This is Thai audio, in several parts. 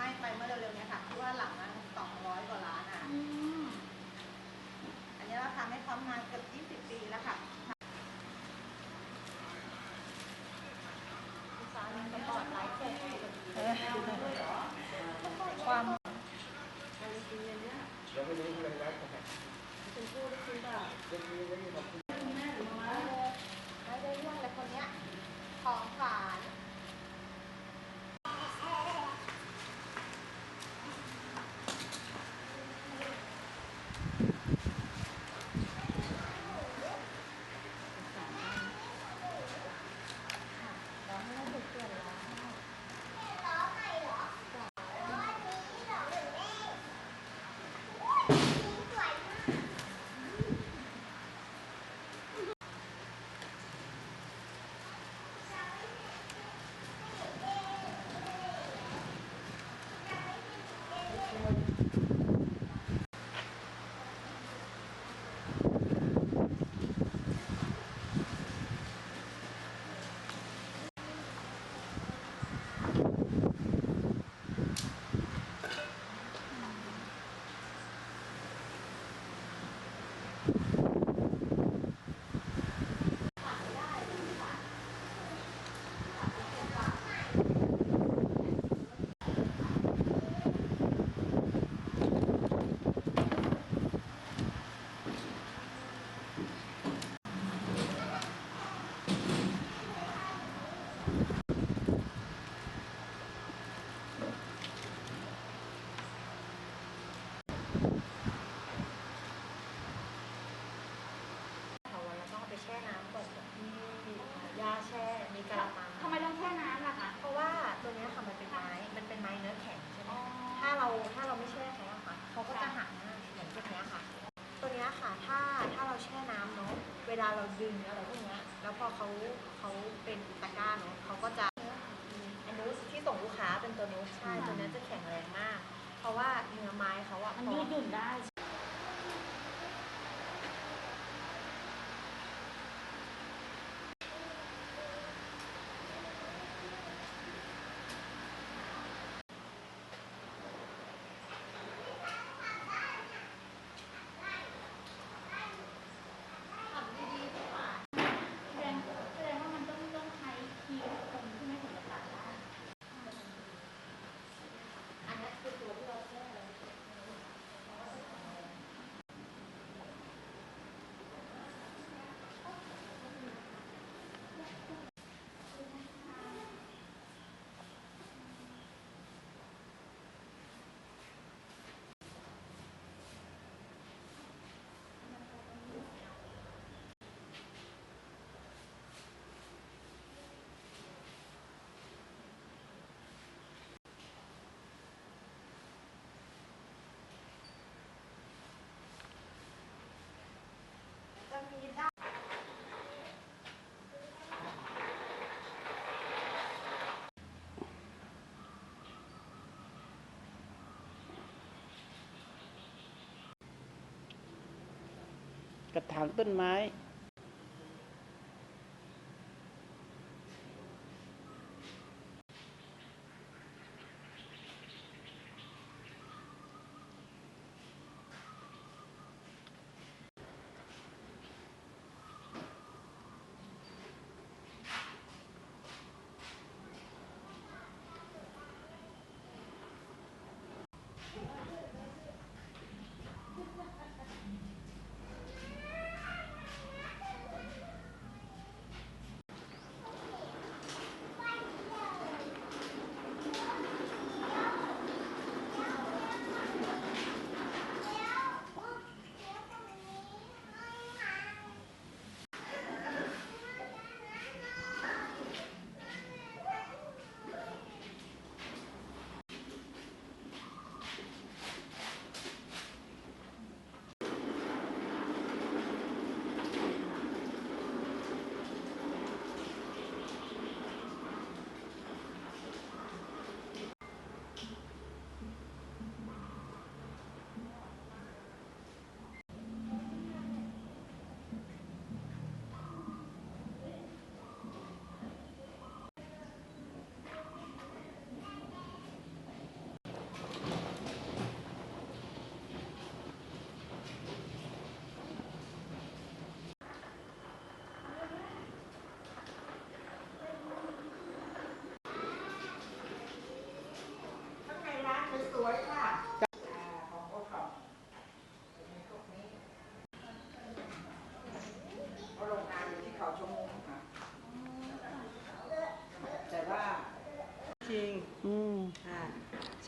ไหม้ไปเมื่อเร็วๆนี้ค่ะที่ว่าหลังอะ พอเขาเขาเป็นตะกร้าเนาะเขาก็จะอันนู้นที่ส่งลูกค้าเป็นตัวนู้นใช่ตัวนี้จะ กระถางต้นไม้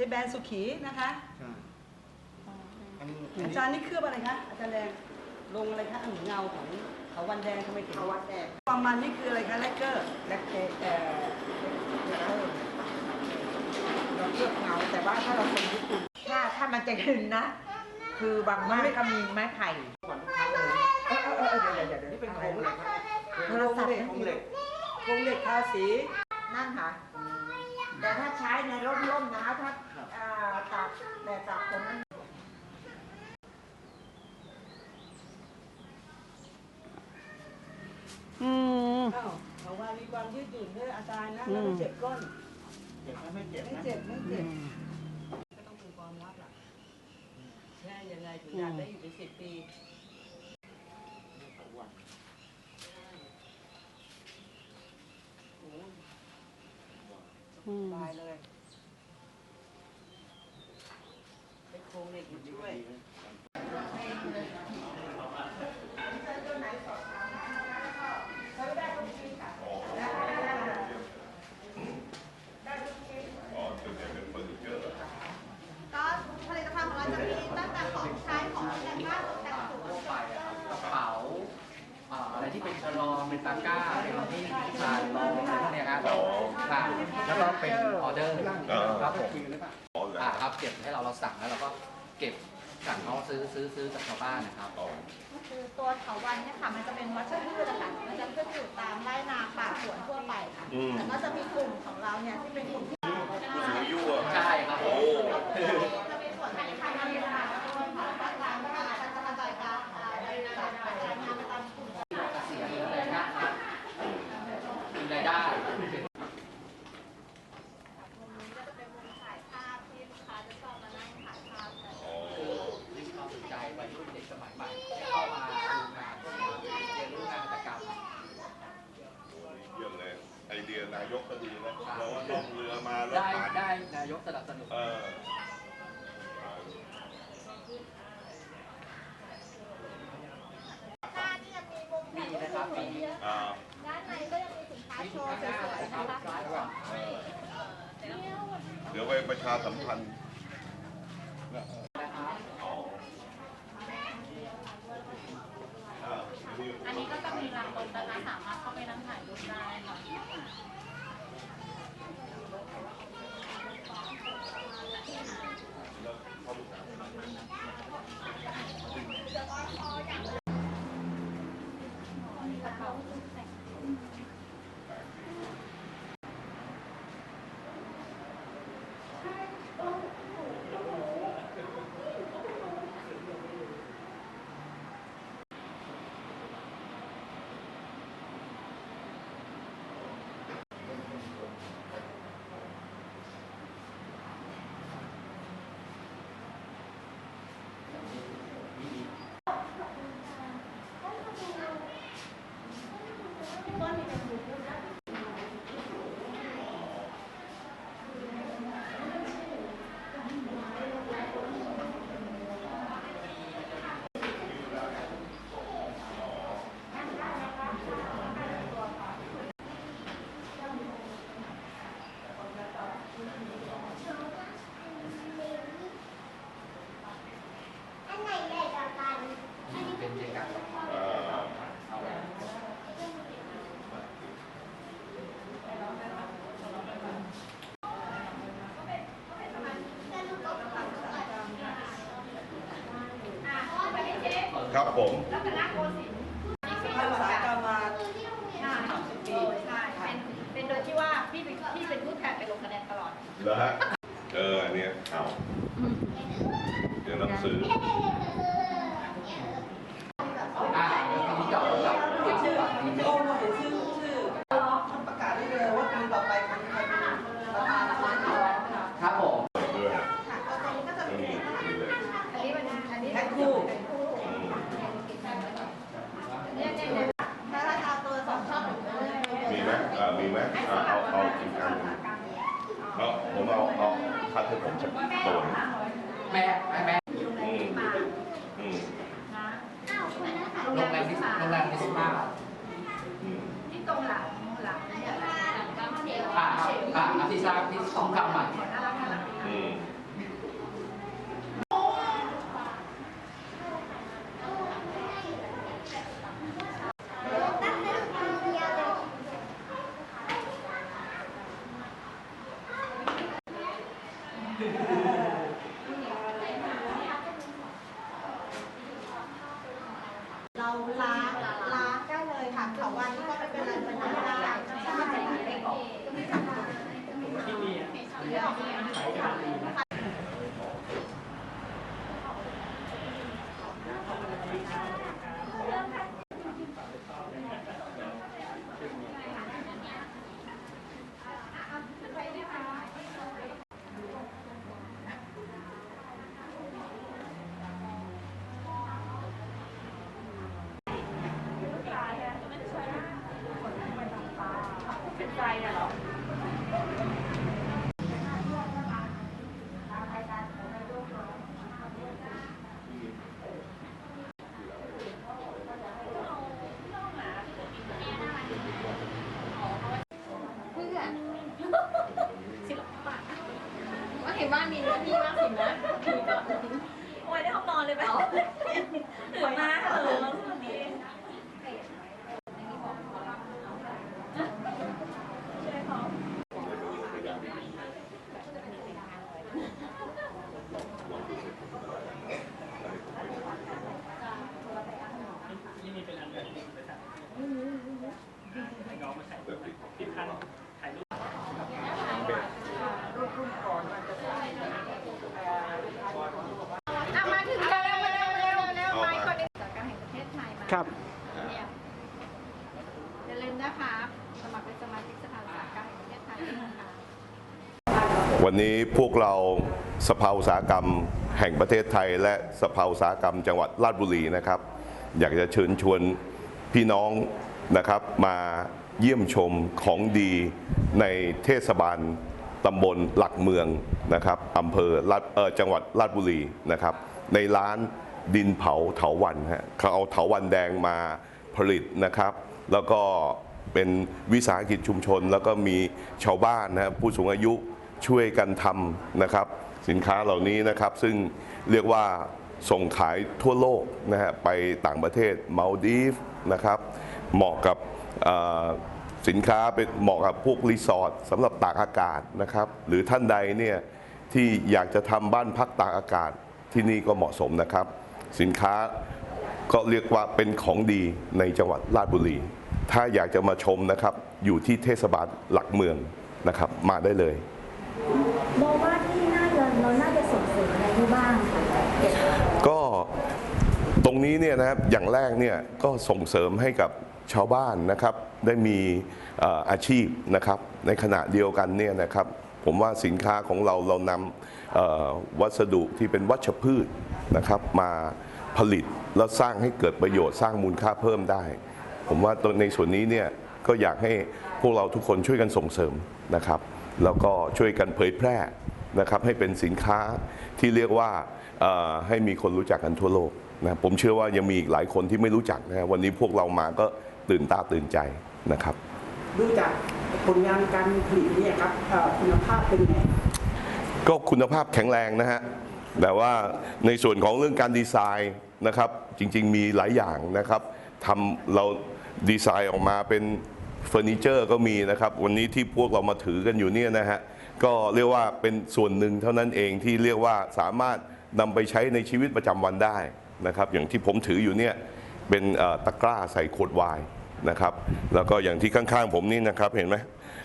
ช้แบรนด์สุขีนะคะใช่อันนี้อาจารย์นี่เคลือบอะไรคะอาจารย์แดงลงอะไรคะอันเงาของเขาวันแดงทำไมถึงเขาวัดแดงความมันนี่คืออะไรคะแลกเกอร์แลคเตเอ่อเราเคลือบเงาแต่ว่าถ้าเราคนญี่ปุ่นถ้าถ้ามันจะขึ้นนะ คือบางบ้านก็มีไม้ไผ่ก่อนทุกครั้งเลยเออเออเออเดี๋ยวเดี๋ยวเดี๋ยวนี่นี่เป็เป็นนโคอะรไรงเหล็กครับโทรศัพท์โครงเหล็กโครงเหล็กทาสีนั่นค่ะ แต่ถ้าใช้ในร่มร่มๆนะถ้า อ่าตากแดดตากฝนนั้นอืม อ้าวเขาว่ามีความยืดหยุ่นด้วยอาจารย์นะแล้วไม่เจ็บก้น เจ็บไหมไม่เจ็บไม่นะเจ็บไม่อืเจ็บมก็ต้องเป็นความลับล่ะใช่ยังไงถึงอยากได้อยู่เป็นสิบปีโอ้อืม ตายเลยได็กอยู่ช่วยก็ผลิตภัณฑ์ของเราจะมีตั้งแต่ของใช้ของแต่งบ้านแต่งสวนทั่วไปอะกระเป๋าอ่าอะไรที่เป็นกระรองเป็นตะกร้าเป็นที่ชายรองอะไรพวกเนี้ยครับค่ะแล้วก็เป็นออเดอร์ครับผมอ่าครับเก็บให้เราเราสั่งแล้วเราก็ เก็บสั่งเขาซื้อซื้อซื้อจากชาวบ้านนะครับ คือตัวเถาวันเนี่ยค่ะมันจะเป็นวัชพืชอะค่ะมันจะขึ้นอยู่ตามไร่นาป่าสวนทั่วไปค่ะแต่ก็จะมีกลุ่มของเราเนี่ยที่เป็นกลุ่มที่ ใช่ครับผม จะมีส่วนที่ทำงานเป็นหลักด้วยค่ะภาคกลางก็จะกระจายการในการจัดงานไปตามกลุ่ม เกษียณอะไรเงี้ยมีรายได้ มุมนี้ก็จะเป็นมุมถ่ายภาพที่ลูกค้าจะชอบมานั่งถ่ายภาพกัน คือดึงความสนใจวัยรุ่นเด็กสมัยใหม่ให้เข้ามาดูงานพวกนี้เรียนรู้งานหัตถกรรม เยี่ยมเลยไอเดียนายกก็ดีนะเราว่าล่องเรือมาแล้ว ได้ ผ่าน ได้นายกสนับสนุนเออหน้านี่ยังมีมุมมีนะครับมีอ่าด้านในก็ยังมีสินค้ามีโชทุกว์หน้าสวยเลยๆครันะบคะระหว่างเออเดี๋ยวไปประชาสัมพันธ์ นะครับ อ่า อันนี้ก็จะมีลานตรงนะคะสามารถเข้าไปนั่งถ่ายรูปได้ค่ะ เป็นเด็กอะ เอ่อ ครับผมภาคอุตสาหกรรมมาสามสิบปีใช่เป็นเป็นโดยที่ว่าพี่เป็นพี่เป็นผู้แทนไปลงคะแนนตลอด เหรอฮะ Tay! วันนี้พวกเราสภาอุตสาหกรรมแห่งประเทศไทย และสภาอุตสาหกรรมจังหวัดราชบุรีนะครับ อยากจะเชิญชวนพี่น้องนะครับมาเยี่ยมชมของดีในเทศบาลตำบลหลักเมืองนะครับอำเภอเอจังหวัดราชบุรีนะครับ ในร้านดินเผาเถาวันฮะเขาเอาเถาวันแดงมาผลิตนะครับ แล้วก็เป็นวิสาหกิจชุมชน แล้วก็มีชาวบ้านนะครับผู้สูงอายุ ช่วยกันทำนะครับ สินค้าเหล่านี้นะครับซึ่งเรียกว่าส่งขายทั่วโลกนะฮะไปต่างประเทศมาลดีฟนะครับ เหมาะกับสินค้าเป็นเหมาะกับพวกรีสอร์ทสำหรับตากอากาศนะครับ หรือท่านใดเนี่ยที่อยากจะทำบ้านพักตากอากาศที่นี่ก็เหมาะสมนะครับ สินค้าก็เรียกว่าเป็นของดีในจังหวัดราชบุรี ถ้าอยากจะมาชมนะครับ อยู่ที่เทศบาลหลักเมืองนะครับ มาได้เลย มองว่าที่น่าจะเราน่าจะส่งเสริมอะไรที่บ้างค่ะเกี่ยวกับ ก็ตรง นี้เนี่ยนะครับอย่างแรกเนี่ยก็ส่งเสริมให้กับชาวบ้านนะครับได้มีอาชีพนะครับ ในขณะเดียวกันเนี่ยนะครับ ผมว่าสินค้าของเราเรานำวัสดุที่เป็นวัชพืชนะครับมาผลิตแล้วสร้างให้เกิดประโยชน์สร้างมูลค่าเพิ่มได้ ผมว่าในส่วนนี้เนี่ยก็อยากให้พวกเราทุกคนช่วยกันส่งเสริมนะครับ แล้วก็ช่วยกันเผยแพร่นะครับให้เป็นสินค้าที่เรียกว่าให้มีคนรู้จักกันทั่วโลก นะผมเชื่อว่ายังมีอีกหลายคนที่ไม่รู้จักนะวันนี้พวกเรามาก็ตื่นตาตื่นใจนะครับ ดูจากผลงานการผลิตเนี่ยครับเอ่อคุณภาพเป็นไงก็คุณภาพแข็งแรงนะฮะแต่ว่าในส่วนของเรื่องการดีไซน์นะครับ จริง ๆ มีหลายอย่างนะครับทำเราดีไซน์ออกมาเป็นเฟอร์นิเจอร์ก็มีนะครับ วันนี้ที่พวกเรามาถือกันอยู่เนี่ยนะฮะก็เรียกว่าเป็นส่วนหนึ่งเท่านั้นเองที่เรียกว่าสามารถนำไปใช้ในชีวิตประจำวันได้ นะครับอย่างที่ผมถืออยู่เนี่ยเป็นตะกร้าใส่ขวดไวน์นะครับแล้วก็อย่างที่ข้างๆผมนี่นะครับเห็นไหม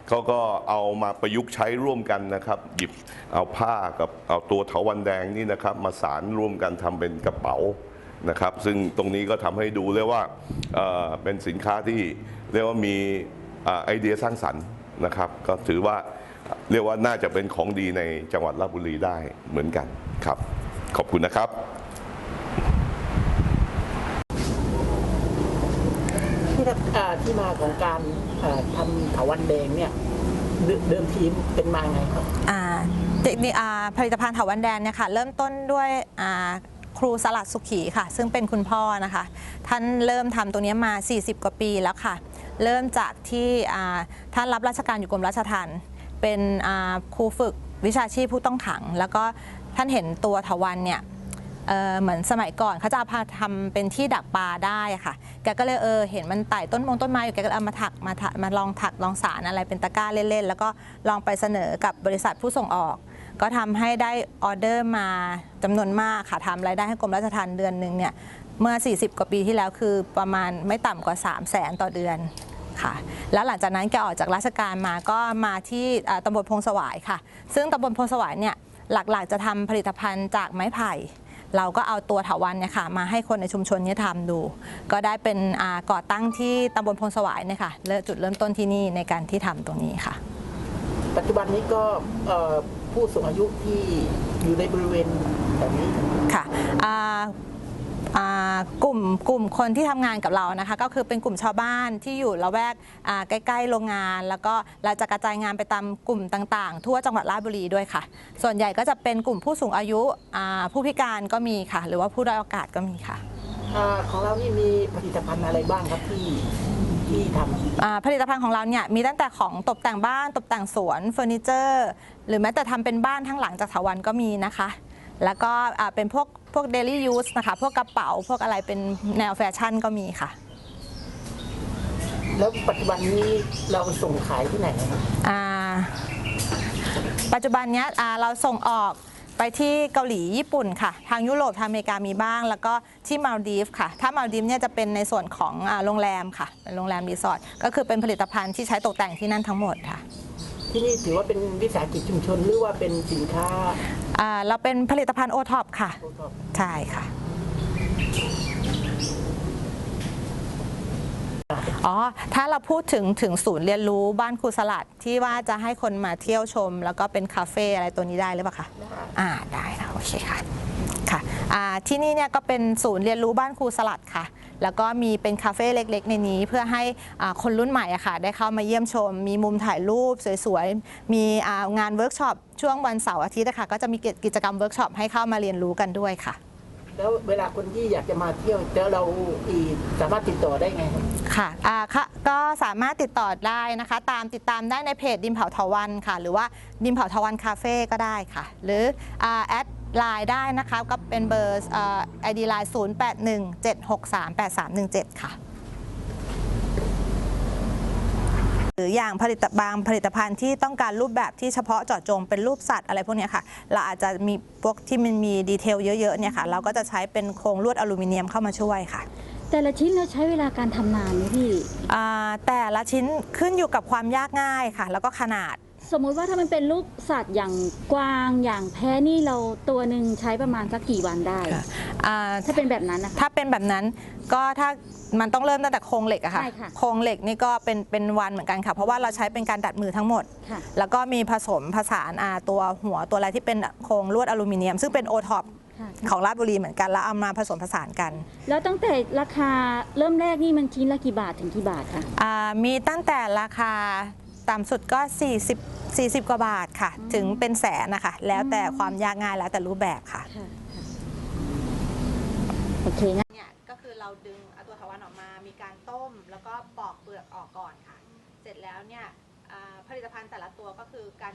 เขาก็เอามาประยุกต์ใช้ร่วมกันนะครับ หยิบเอาผ้ากับเอาตัวเถาวันแดงนี่นะครับมาสารร่วมกันทำเป็นกระเป๋านะครับ ซึ่งตรงนี้ก็ทำให้ดูเลยว่าเเป็นสินค้าที่เรียกว่ามีอไอเดียสร้างสรรค์นะครับ ก็ถือว่าเรียกว่าน่าจะเป็นของดีในจังหวัดราชบุรีได้เหมือนกันครับ ขอบคุณนะครับ ที่เอ่อที่มาของการทำเถาวันแดงเนี่ยเดิมทีเป็นมาไงครับอ่าเทคนิคผลิตภัณฑ์เถาวันแดงเนี่ยค่ะเริ่มต้นด้วยครูสลัดสุขีค่ะ ซึ่งเป็นคุณพ่อนะคะ ท่านเริ่มทำตัวเนี้ยมา 40 กว่าปีแล้วค่ะ เริ่มจากที่ท่านรับราชการอยู่กรมราชทัณฑ์เป็นครูฝึกวิชาชีพผู้ต้องขัง แล้วก็ท่านเห็นตัวเถาวันเนี่ย เอ่อเหมือนสมัยก่อนเขาจะเอาพาทำเป็นที่ดักปลาได้ค่ะ แกก็เลยเออเห็นมันไต่ต้นมงต้นไม้อยู่แกก็เอามาถักมาถักมาลองถักลองสารอะไรเป็นตะกร้าเล่นๆ แล้วก็ลองไปเสนอกับบริษัทผู้ส่งออก ก็ทำให้ได้ออเดอร์มาจำนวนมากค่ะทำรายได้ให้กรมราชทัณฑ์เดือนหนึ่งเนี่ยเมื่อ 40 กว่าปีที่แล้วคือประมาณไม่ต่ำกว่า 3 0 0แสนต่อเดือนค่ะ แล้วหลังจากนั้นแกออกจากราชการมาก็มาที่อ่าตำบลพงสวายค่ะ ซึ่งตำบลพงสวายเนี่ยหลักๆจะทำผลิตภัณฑ์จากไม้ไผ่ เราก็เอาตัวเถาวันเนี่ยค่ะมาให้คนในชุมชนเนี้ทำดู ก็ได้เป็นอ่าก่อตั้งที่ตำบลพงสวายเนี่ยค่ะเริ่มจุดเริ่มต้นที่นี่ในการที่ทำตรงนี้ค่ะ ปัจจุบันนี้ก็เอ่อผู้สูงอายุที่อยู่ในบริเวณแบบนี้ค่ะอ่า อ่ากลุ่มกลุ่มคนที่ทำงานกับเรานะคะก็คือเป็นกลุ่มชาวบ้านที่อยู่ละแวกอ่าใกล้ๆโรงงาน แล้วก็เราจะกระจายงานไปตามกลุ่มต่างๆ ทั่วจังหวัดราชบุรีด้วยค่ะ ส่วนใหญ่ก็จะเป็นกลุ่มผู้สูงอายุอ่าผู้พิการก็มีค่ะ หรือว่าผู้ด้อยโอกาสก็มีค่ะ อ่าของเรานี่มีผลิตภัณฑ์อะไรบ้างครับที่ที่ทำอ่าผลิตภัณฑ์ของเราเนี่ยมีตั้งแต่ของตกแต่งบ้านตกแต่งสวนเฟอร์นิเจอร์ หรือแม้แต่ทำเป็นบ้านทั้งหลังจากถาวันก็มีนะคะ แล้วก็อ่าเป็นพวก พวกเดลี่ยูสนะคะ พวกกระเป๋าพวกอะไรเป็นแนวแฟชั่นก็มีค่ะ แล้วปัจจุบันนี้เราส่งขายที่ไหนครับอ่าปัจจุบันเนี้ยอ่าเราส่งออกไปที่เกาหลีญี่ปุ่นค่ะ ทางยุโรปทางอเมริกามีบ้าง แล้วก็ที่มาลดีฟค่ะ ถ้ามาลดีฟเนี่ยจะเป็นในส่วนของอ่าโรงแรมค่ะเป็นโรงแรมรีสอร์ทก็คือเป็นผลิตภัณฑ์ที่ใช้ตกแต่งที่นั่นทั้งหมดค่ะ ที่นี่ถือว่าเป็นวิสาหกิจชุมชนหรือว่าเป็นสินค้า อ่าเราเป็นผลิตภัณฑ์โอท็อปค่ะโอท็อปใช่ค่ะ อ๋อ ถ้าเราพูดถึงถึงศูนย์เรียนรู้บ้านครูสลัดที่ว่าจะให้คนมาเที่ยวชม แล้วก็เป็นคาเฟ่อะไรตัวนี้ได้หรือเปล่าคะอ่าได้ค่ะโอเคค่ะค่ะอ่าที่นี่เนี่ยก็เป็นศูนย์เรียนรู้บ้านครูสลัดค่ะ แล้วก็มีเป็นคาเฟ่เล็กๆ ในนี้เพื่อให้อ่าคนรุ่นใหม่อะค่ะได้เข้ามาเยี่ยมชม มีมุมถ่ายรูปสวยๆ มีอ่างานเวิร์กช็อปช่วงวันเสาร์อาทิตย์นะคะก็จะมีกิจกรรมเวิร์กช็อปให้เข้ามาเรียนรู้กันด้วยค่ะ แล้วเวลาคนที่อยากจะมาเที่ยวแล้วเราอีสามารถติดต่อได้ไงครับค่ะอ่าค่ะก็สามารถติดต่อได้นะคะ ตามติดตามได้ในเพจดิมเผาทวันค่ะ หรือว่าดิมเผาทวันคาเฟ่ก็ได้ค่ะ หรืออ่าแอด ไลน์ได้นะคะก็เป็นเบอร์ไอดีไลน์0 8 1 7 6 3 8 3 1 7 ค่ะ หรืออย่างผลิตบางผลิตภัณฑ์ที่ต้องการรูปแบบที่เฉพาะเจาะจงเป็นรูปสัตว์อะไรพวกเนี้ยค่ะ เราอาจจะมีพวกที่มันมีดีเทลเยอะๆเนี่ยค่ะเราก็จะใช้เป็นโครงลวดอลูมิเนียมเข้ามาช่วยค่ะแต่ละชิ้นเราใช้เวลาการทำนานไหมพี่อ่าแต่ละชิ้นขึ้นอยู่กับความยากง่ายค่ะ แล้วก็ขนาด สมมุติว่าถ้ามันเป็นรูปสัตว์อย่างกวางอย่างแพ้นี่เราตัวหนึ่งใช้ประมาณสักกี่วันได้อ่าถ้าเป็นแบบนั้นนะคะ ถ้าเป็นแบบนั้นก็ถ้ามันต้องเริ่มตั้งแต่โครงเหล็กอะค่ะ ใช่ค่ะ โครงเหล็กนี่ก็เป็นเป็นวันเหมือนกันค่ะ เพราะว่าเราใช้เป็นการดัดมือทั้งหมด ค่ะ แล้วก็มีผสมผสานอ่าตัวหัวตัวอะไรที่เป็นโครงลวดอลูมิเนียม ซึ่งเป็นโอท็อปค่ะ ของราชบุรีเหมือนกันแล้วเอามาผสมผสานกันแล้วตั้งแต่ราคาเริ่มแรกนี่มันชิ้นละกี่บาทถึงกี่บาทคะ อ่ามีตั้งแต่ราคา ต่ำสุดก็ 40 40 กว่าบาทค่ะ ถึงเป็นแสนนะคะ แล้วแต่ความยากง่ายแล้วแต่รูปแบบค่ะค่ะค่ะโอเคนะเนี่ยก็คือเราดึงเอาตัวถาวันออกมามีการต้มแล้วก็ปอกเปลือกออกก่อนค่ะ เสร็จแล้วเนี่ยอ่าผลิตภัณฑ์แต่ละตัวก็คือการ